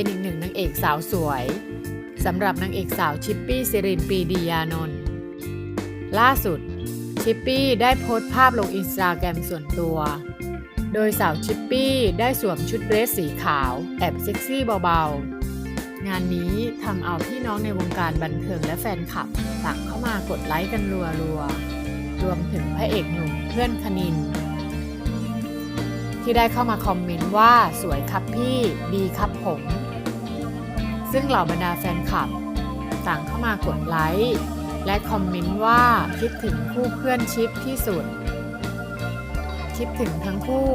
เป็นอีกหนึ่งนางเอกสาวสวยสำหรับนางเอกสาวชิปปี้สิรินปีดียานนท์ล่าสุด ชิปปี้ได้โพสต์ภาพลงอินสตาแกรมส่วนตัว โดยสาวชิปปี้ได้สวมชุดเดรสสีขาว แอบเซ็กซี่เบาๆ งานนี้ทำเอาพี่น้องในวงการบันเทิงและแฟนคลับต่างเข้ามากดไลค์กันรัวๆ รวมถึงพระเอกหนุ่มเพื่อนคณิน ที่ได้เข้ามาคอมเมนต์ว่าสวยครับพี่ดีครับผม ซึ่งเหล่าบรรดาแฟนคลับ ต่างเข้ามากดไลค์และคอมเมนต์ว่าคิดถึงคู่เพื่อนชิปที่สุด คิดถึงทั้งคู่